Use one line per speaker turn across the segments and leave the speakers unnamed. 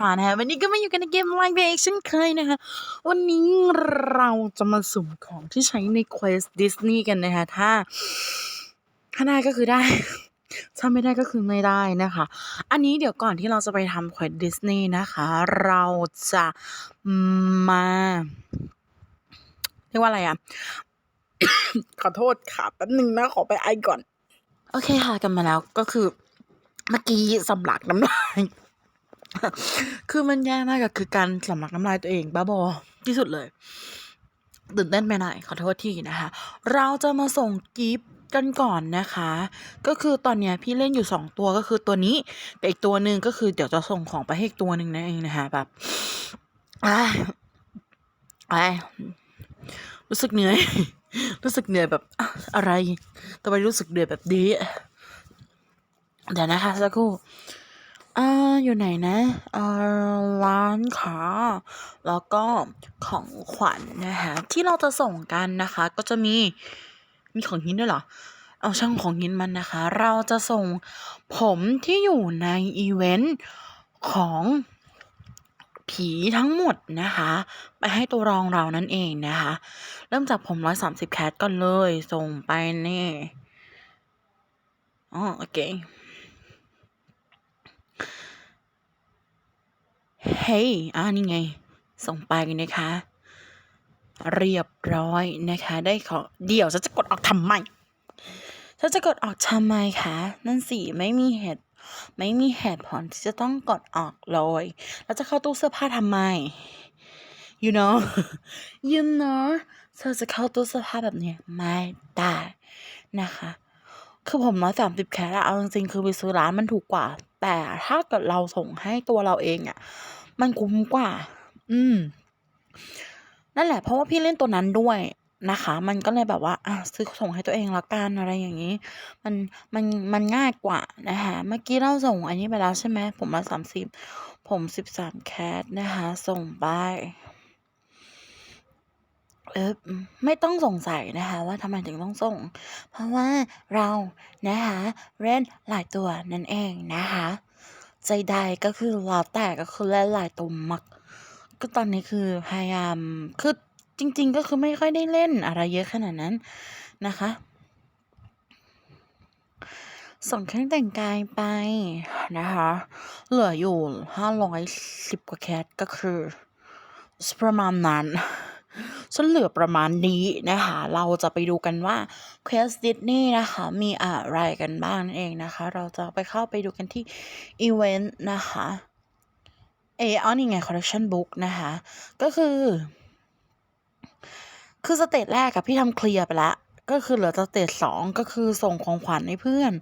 ฟ้านะคะวันนี้ก็มาอยู่กันในเกม Line Pay เช่นเคยนะคะวันนี้เราจะมาสุ่มของที่ใช้ใน Quest Disney กันนะคะถ้าถ้าได้ก็คือได้ ถ้าไม่ได้ก็คือไม่ได้นะคะ อันนี้เดี๋ยวก่อนที่เราจะไปทำ Quest Disney นะคะ เราจะมาเรียกว่าอะไรอะขอโทษค่ะแป๊บนึงนะ ขอไปไอก่อน โอเคค่ะกลันมาแล้วก็คือเมื่อกี้สำลักน้ำลาย คือมันแย่มากอะคือการสำลักน้ำลายตัวเองบ้าบอที่สุดเลยตื่นเต้นไปหน่อยขอโทษทีนะคะ เราจะมาส่งกิฟต์กันก่อนนะคะ ก็คือตอนเนี้ยพี่เล่นอยู่สองตัวก็คือตัวนี้กับอีกตัวหนึ่งก็คือเดี๋ยวจะส่งของไปให้อีกตัวหนึ่งนั่นเองนะคะแบบอ้าอ้ารู้สึกเหนื่อย รู้สึกเหนื่อยแบบอะอะไรทำไมรู้สึกเหนื่อยแบบนี้เดี๋ยวนะคะสักครู่ อ่า อยู่ไหนนะอ่าร้านค้า แล้วก็ของขวัญนะคะ ที่เราจะส่งกันนะคะ ก็จะมี มีของหินด้วยเหรอ เอาช่างของหินมันนะคะ เราจะส่งผมที่อยู่ในอีเวนต์ของผีทั้งหมดนะคะ ไปให้ตัวรองเรานั่นเองนะคะ เริ่มจากผมร้อยสามสิบแคทก่อนเลย ส่งไปนี่อ๋อโอเค เฮ้ย อ่านี่ไง ส่งไปนะคะ เรียบร้อยนะคะ ได้ขอเดี๋ยวฉันจะกดออกทำไมฉันจะกดออกทำไมคะนั่นสิไม่มีเหตุไม่มีเหตุผลที่จะต้องกดออกเลยแล้วจะเข้าตู้เสื้อผ้าทำไม you know you know เธอจะเข้าตู้เสื้อผ้าแบบนี้ไม่ได้นะคะ คือผมร้อยสามสิบแคทเอาจริงๆคือไปซื้อร้านมันถูกกว่า แต่ถ้าเกิดเราส่งให้ตัวเราเองอะ มันคุ้มกว่า อืม นั่นแหละเพราะว่าพี่เล่นตัวนั้นด้วยนะคะ มันก็เลยแบบว่าอะซื้อส่งให้ตัวเองละกันอะไรอย่างนี้ มันมันมันง่ายกว่านะคะเมื่อกี้เราส่งอันนี้ไปแล้วใช่ไหมผมมาสามสิบผมสิบสามแคทนะคะ ส่งไปเออไม่ต้องสงสัยนะคะ ว่าทำไมถึงต้องส่ง เพราะว่าเรานะคะเล่นหลายตัวนั่นเองนะคะ ใจใดก็คือแล้วแต่ก็คือเล่นหลายตัวมัก ก็ตอนนี้คือพยายามคือจริง ๆ ก็คือไม่ค่อยได้เล่นอะไรเยอะขนาดนั้นนะคะส่งเครื่องแต่งกายไปนะคะ เหลืออยู่ห้าร้อยสิบกว่าแคทก็คือประมาณนั้น ฉันเหลือประมาณนี้นะคะ เราจะไปดูกันว่า Quest Disney นะคะ มีอะไรกันบ้างนั่นเองนะคะ เราจะไปเข้าไปดูกันที่อีเวนต์นะคะ เอออนี่ไง collection book นะคะ ก็คือ คือสเตจแรกกับพี่ทำเคลียร์ไปแล้วก็คือเหลือสเตจสองก็คือส่งของขวัญให้เพื่อน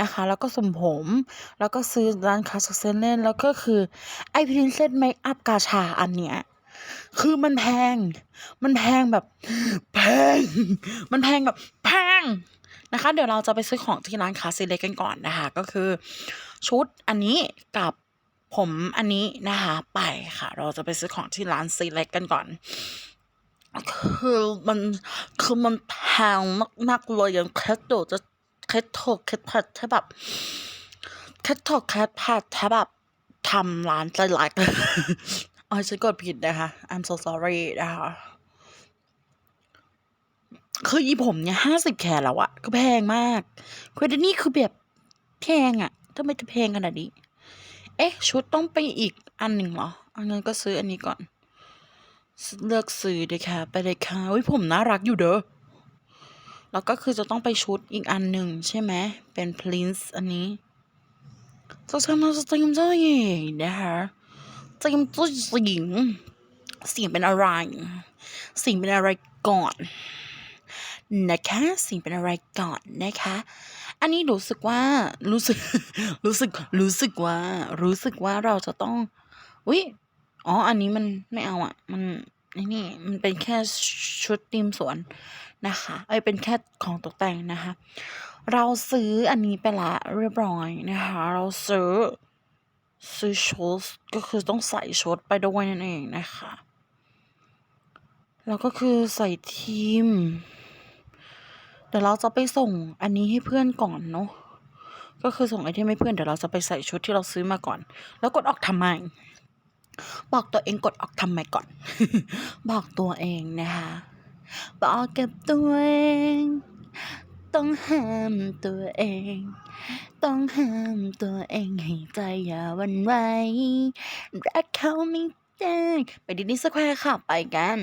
นะคะ แล้วก็สมผม แล้วก็ซื้อร้านคาสเซนเล่น แล้วก็คือไอพินเซตเมคอัพกาชาอันเนี้ย คือมันแพง มันแพงแบบ แพง มันแพงแบบ แพงนะคะ เดี๋ยวเราจะไปซื้อของที่ร้านคาสิเล็กกันก่อนนะคะ ก็คือ ชุดอันนี้กับผมอันนี้นะคะ ไปค่ะ เราจะไปซื้อของที่ร้านซีเล็กกันก่อน คือมันคือมันแพงมากๆเลยอย่างแคทโดจะแคทโทแคทผัดถ้าแบบแคทโทแคทผัดถ้าแบบทำร้านใจรัก อ๋อฉันกดผิดนะคะ I'm so sorry นะคะคืออีผมเนี่ยห้าสิบแคร์แล้วอะก็แพงมากเควดนี่คือแบบแพงอะทำไมจะแพงขนาดนี้ เอ๊ะ ชุดต้องไปอีกอันหนึ่งเหรออันนั้นก็ซื้ออันนี้ก่อน เลือกซื้อเลยค่ะ ไปเลยค่ะอุ้ยผมน่ารักอยู่เด้อแล้วก็คือจะต้องไปชุดอีกอันหนึ่งใช่ไหมเป็น Prince อันนี้จะทำมาจะเตรียมเจ้าหญิงนะคะ เตรียมเจ้าหญิง เสียงเป็นอะไร เสียงเป็นอะไรก่อนนะคะเสียงเป็นอะไรก่อนนะคะ อันนี้รู้สึกว่ารู้สึกรู้สึกรู้สึกว่า รู้สึกว่าเราจะต้องอุ้ยอ๋อ อันนี้มันไม่เอาอะ มันนี่มันเป็นแค่ชุดทีมสวนนะคะเอ้ยเป็นแค่ของตกแต่งนะคะ เราซื้ออันนี้ไปละเรียบร้อยนะคะ เราซื้อ ซื้อชุดก็คือต้องใส่ชุดไปด้วยนั่นเองนะคะ แล้วก็คือใส่ทีม เดี๋ยวเราจะไปส่งอันนี้ให้เพื่อนก่อนเนาะ ก็คือส่งไอเทมให้เพื่อนเดี๋ยวเราจะไปใส่ชุดที่เราซื้อมาก่อน แล้วกดออกทำไม บอกตัวเองกดออกทำไมก่อน บอกตัวเองนะคะ บอกกับตัวเอง ต้องห้ามตัวเอง ต้องห้ามตัวเองให้ใจอย่าวันไหวรักเขาไม่ได้ไปดิสนีย์สแควร์ค่ะ ไปกัน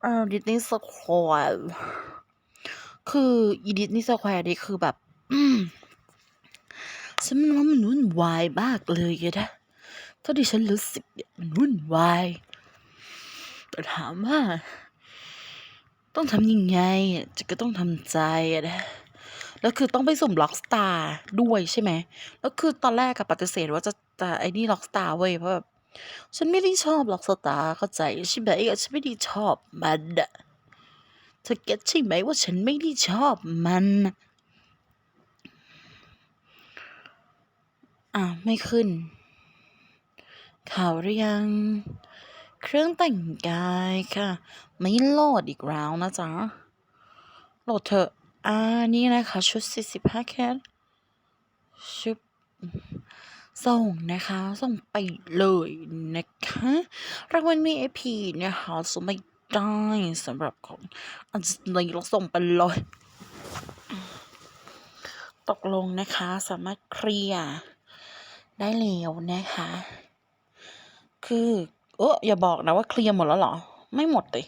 เออดิสนีย์สแควร์คืออีดิสนีย์สแควร์นี่คือแบบ อืมฉันว่ามันวุ่นวายมากเลยนะเท่าที่ฉันรู้สึกมันวุ่นวายแต่ถามว่า ต้องทำยังไงจะก็ต้องทำใจอะนะแล้วคือต้องไปสุ่มล็อกสตาร์ด้วยใช่ไหม แล้วคือตอนแรกกับปฏิเสธว่าจะจะไอ้นี่ล็อกสตาร์เว้ยเพราะแบบฉันไม่ได้ชอบล็อกสตาร์เข้าใจใช่ไหมฉันไม่ได้ชอบมันอะเธอเก็ตใช่ไหมว่าฉันไม่ได้ชอบมันน่ะอะไม่ขึ้นข่าวหรือยัง เครื่องแต่งกายค่ะ ไม่โหลดอีกแล้วนะจ๊ะ โหลดเถอะ อ่า นี่นะคะ ชุด 45 แคทชุดส่งนะคะ ส่งไปเลยนะคะรางวัล VIP นะคะส่งไม่ได้สำหรับของอันนี้เราส่งไปเลยตกลงนะคะสามารถเคลียร์ได้แล้วนะคะ คือ เอออย่าบอกนะว่าเคลียร์หมดแล้วเหรอ ไม่หมดเลย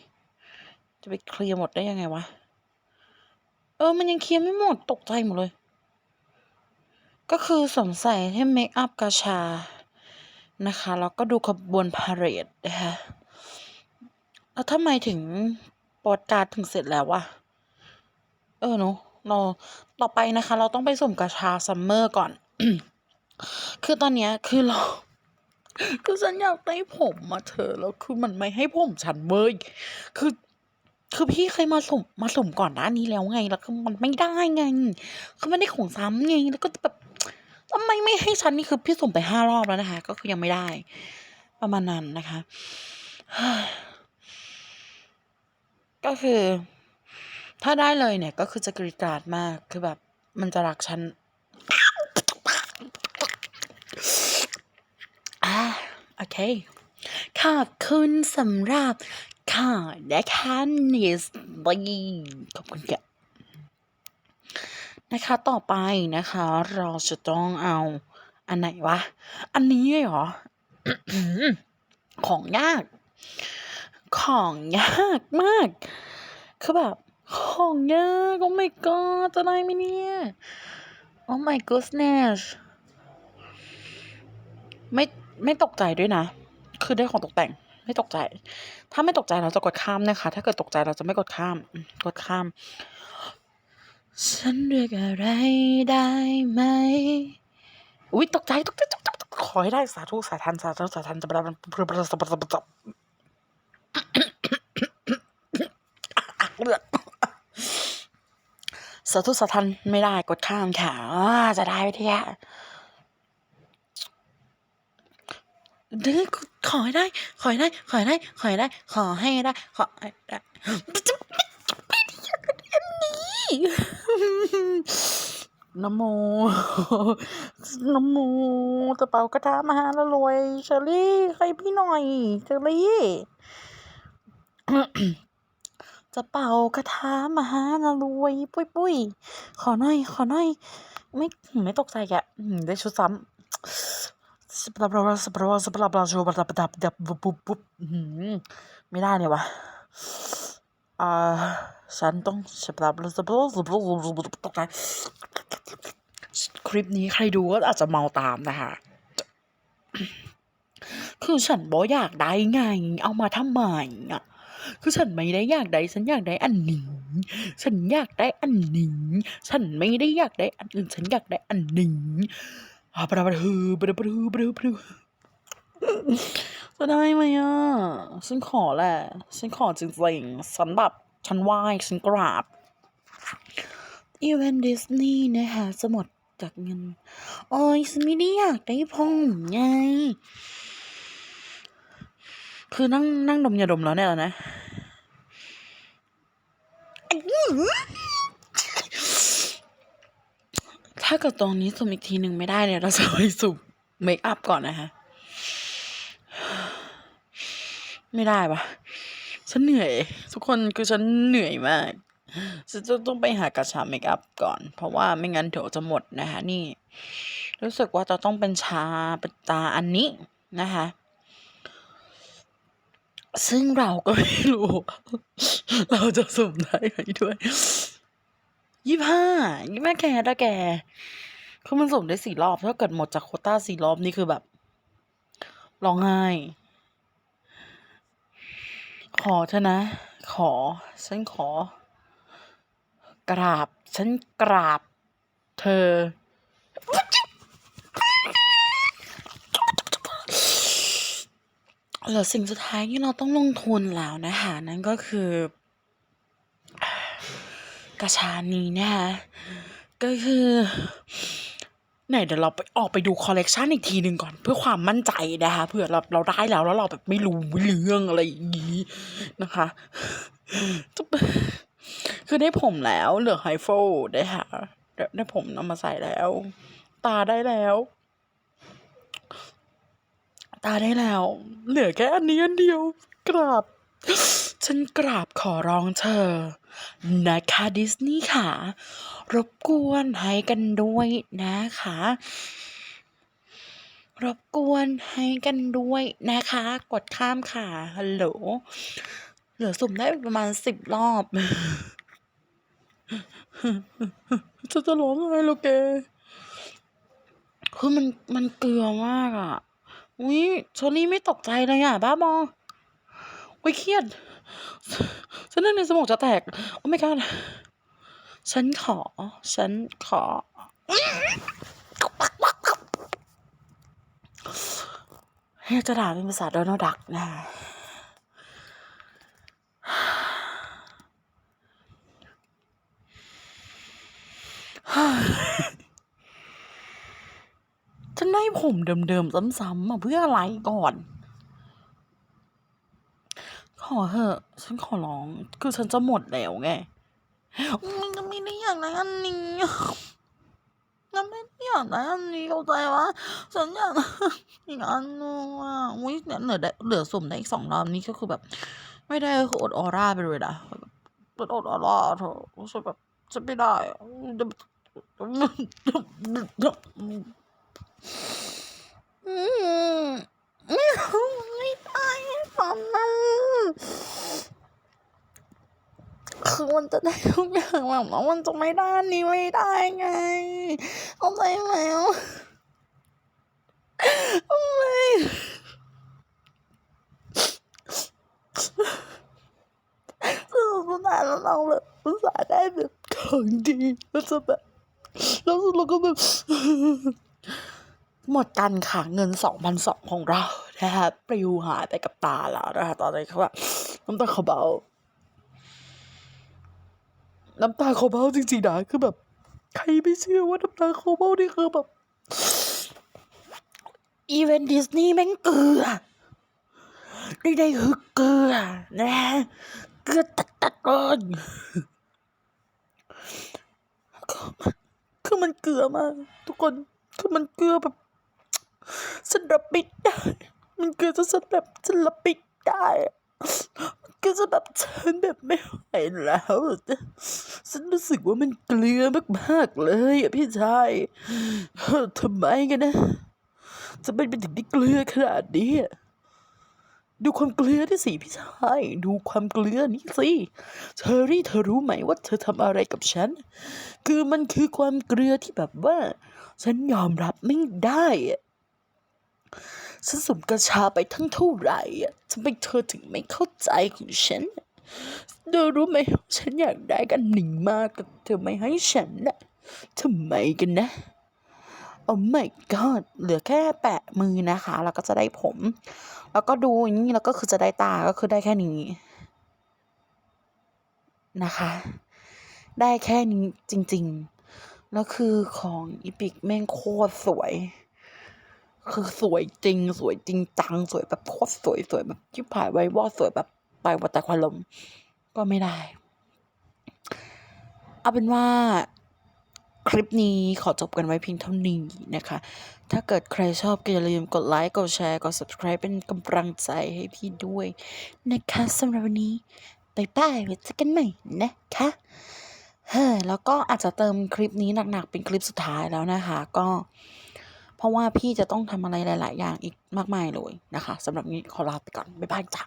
จะไปเคลียร์หมดได้ยังไงวะ เออ มันยังเคลียร์ไม่หมด ตกใจหมดเลย ก็คือสงสัยให้เมคอัพกาชา นะคะ แล้วก็ดูขบวนพาเหรดนะคะ แล้วทำไมถึงโปรดการ์ดถึงเสร็จแล้ววะ เออเนอะเราต่อไปนะคะ เราต้องไปสุ่มกาชาซัมเมอร์ก่อน คือตอนเนี้ยคือเรา คือฉันอยากได้ผมมาเธอแล้วคือมันไม่ให้ผมฉันเว้ยคือ คือพี่เคยมาสุ่มมาสุ่มก่อนหน้านี้แล้วไง แล้วคือมันไม่ได้ไง คือมันได้ของซ้ำไงแล้วก็แบบทำไมไม่ให้ฉันนี่คือพี่สุ่มไปห้ารอบแล้วนะคะ ก็คือยังไม่ได้ ประมาณนั้นนะคะก็คือ ถ้าได้เลยเนี่ย ก็คือจะกรีดกราดมากคือแบบ มันจะรักฉัน อ่า โอเค ขอบคุณสำหรับค่ะนะคะนิสบีขอบคุณแกนะคะต่อไปนะคะ เราจะต้องเอา อันไหนวะ อันนี้เหรอ ของยาก ของยากมาก คือแบบ ของยากโอ้ my god จะได้ไหมเนี่ย oh my goodness ไม่ ไม่ตกใจด้วยนะ คือได้ของตกแต่ง ไม่ตกใจ ถ้าไม่ตกใจเราจะกดข้ามนะคะ ถ้าเกิดตกใจเราจะไม่กดข้าม กดข้าม ฉันเรียกอะไรได้ไหม อุ้ยตกใจตกใจตกใจขอให้ได้สาธุสาธันสาธุสาธันจะประประสบประสบประสบเลือดสาธุสาธันไม่ได้กดข้ามค่ะจะได้ไหมที่ยะ ขอให้ได้ ขอให้ได้ ขอให้ได้ ขอให้ได้ ขอให้ได้ ขอให้ได้จะไม่ได้อยากได้อันนี้นโมนโมจะเป่ากระทะมาหาล้วรวยเชอรี่ใครพี่หน่อยเชอรี่จะเป่ากระทะมาหาล้วรวย ปุ้ยปุ้ยขอหน่อย ขอหน่อย ไม่ไม่ตกใจแกได้ชุดซ้ำ สปาบลาสปาบลาสปาบลาโชบลาบดับดับปุ๊บปุ๊บปุ๊บไม่ได้เนี่ยวะอ่าฉันต้องสปาบลาสปาบลาสปาบลาสปาบลาตกใจคลิปนี้ใครดูก็อาจจะเมาตามนะคะคือฉันบอกอยากได้ไง เอามาทำไมอะคือฉันไม่ได้อยากได้ฉันอยากได้อันนี้ฉันอยากได้อันนี้ ฉันไม่ได้อยากได้อันอื่น ฉันอยากได้อันนี้ อ่าบราบราฮือบราบราฮืบราบราจะได้ไหมอะฉันขอแหละฉันขอจริงๆฉันแบบฉันไหว้ฉันกราบอีเวนต์ดิสนีย์นะคะจะหมดจากเงินโอ้ยฉันไม่ได้อยากได้ผมไง คือนั่งนั่งดมยาดมแล้วเนี่ยนะ ถ้าเกิดตรงนี้สุ่มอีกทีหนึ่งไม่ได้เนี่ย เราจะไปสุ่มเมคอัพก่อนนะคะ ไม่ได้ปะฉันเหนื่อย ทุกคนคือฉันเหนื่อยมากฉันจะต้องไปหากระชาเมคอัพก่อน เพราะว่าไม่งั้นเดี๋ยวจะหมดนะคะ นี่ รู้สึกว่าจะต้องเป็นชาเป็นตาอันนี้นะคะ ซึ่งเราก็ไม่รู้ เราจะสุ่มได้ไหมด้วย ยี่ห้ายี่ห้าแกถ้าแกคือมันสุ่มได้สี่รอบ ถ้าเกิดหมดจากโคต้าสี่รอบนี่คือแบบร้องไห้ ขอเถอะนะ ขอ ฉันขอ กราบ ฉันกราบ เธอ เหลือสิ่งสุดท้ายที่เราต้องลงทุนแล้วนะคะ นั่นก็คือ กระชานี้นะคะก็คือไหนเดี๋ยวเราไปออกไปดูคอลเลกชันอีกทีหนึ่งก่อน เพื่อความมั่นใจนะคะเผื่อเราเราได้แล้วแล้วเราแบบไม่รู้เรื่องอะไรอย่างนี้นะคะคือได้ผมแล้วเหลือไฮโฟได้ค่ะได้ได้ผมเอามาใส่แล้ว ตาได้แล้ว ตาได้แล้ว เหลือแค่อันนี้อันเดียวกราบ ฉันกราบขอร้องเธอ นะคะดิสนีย์ค่ะ รบกวนให้กันด้วยนะคะ รบกวนให้กันด้วยนะคะ กดข้ามค่ะฮัลโหลเหลือสุ่มได้ประมาณสิบรอบจะจะร้องไห้ล้วแกคือมันมันเกลือมากอะ อุ้ยโชลี่ไม่ตกใจเลยอะ บ้าบออุ้ยเครียด ฉันนั่นในสมองจะแตก โอ้ไม่ก d ฉันขอ ฉันขอ ให้จะด่าเป็นภาษาโดนัลด์ดักนะฉันได้ผมเดิมๆซ้ำๆมาเพื่ออะไรก่อน อเถอะ ฉันขอร้อง คือฉันจะหมดแล้วไงมันก็ไม่ได้อยากได้อันนี้ฉันไม่ได้อยากได้อันนี้เข้าใจวะฉันอยากอีกอันนึงอะอุ้ยเนี่ยเหลือได้เหลือสุ่มได้อีกสองรอบนี้ก็คือแบบ ไม่ได้คืออดออร่าไปเลยนะแบบอดออร่าเถอฉันแบบฉันไม่ได้อืม ไม่ไม่ได้ฟังนะคือมันจะได้ทุกอย่างแบบว่ามันจะไม่ได้นี้ไม่ได้ไงเข้าใจไหมทำไม่คือสุดท้ายแล้วเราแบบอุตส่าห์ได้แบบของดีแล้วจะแบบแล้วเราก็แบบ หมดกันค่ะเงินสองพันสองของเรานะคะปลิวหายไปกับตาแล้วนะคะตอนนี้เขาแบบน้ำตาเขาเบา น้ำตาเขาเบาจริงๆนะคือแบบ ใครไม่เชื่อว่าน้ำตาเขาเบานี่คือแบบอีเวนต์ดิสนีย์แม่งเกลือได้ได้คือเกลือนะเกลือตัดตัดๆเลยคือมันเกลือมากทุกคนคือมันเกลือแบบ ฉันรับปิดได้ มันเกลือจนฉันแบบฉันรับปิดได้ก็จะแบบฉันแบบไม่ไหวแล้ว ฉันรู้สึกว่ามันเกลือมากๆเลยอะพี่ชายทำไมกันนะจะเป็นไปถึงที่เกลือขนาดนี้ดูความเกลือที่สิพี่ชายดูความเกลือนี่สิเชอรี่เธอรู้ไหมว่าเธอทำอะไรกับฉัน คือมันคือความเกลือที่แบบว่า ฉันยอมรับไม่ได้อะ ฉันสมกระชาไปทั้งเท่าไหร่อะทำไมเธอถึงไม่เข้าใจของฉันเธอรู้ไหมฉันอยากได้กันหนึ่งมากแต่เธอไม่ให้ฉันนะทำไมกันนะโอ้ my god เหลือแค่แปะมือนะคะ แล้วก็จะได้ผม แล้วก็ดูอย่างนี้แล้วก็คือจะได้ตาก็คือได้แค่นี้นะคะ ได้แค่นี้จริงๆ แล้วคือของอีพิกแม่งโคตรสวย คือสวยจริง สวยจริงจัง สวยแบบโคตรสวยสวยแบบที่ผ่ายไว้วอดสวยแบบไปวัดแต่ความลมก็ไม่ได้ เอาเป็นว่าคลิปนี้ขอจบกันไว้เพียงเท่านี้นะคะ ถ้าเกิดใครชอบก็อย่าลืมกดไลค์ กดแชร์ กด subscribe เป็นกำลังใจให้พี่ด้วยนะคะสำหรับวันนี้บายบายไว้เจอกันใหม่นะคะ เฮ้ยแล้วก็อาจจะเติมคลิปนี้หนักๆ เป็นคลิปสุดท้ายแล้วนะคะ ก็ เพราะว่าพี่จะต้องทำอะไรหลาย ๆ อย่างอีกมากมายเลยนะคะสำหรับนี้ขอลาไปก่อนบ๊ายบายจ้ะ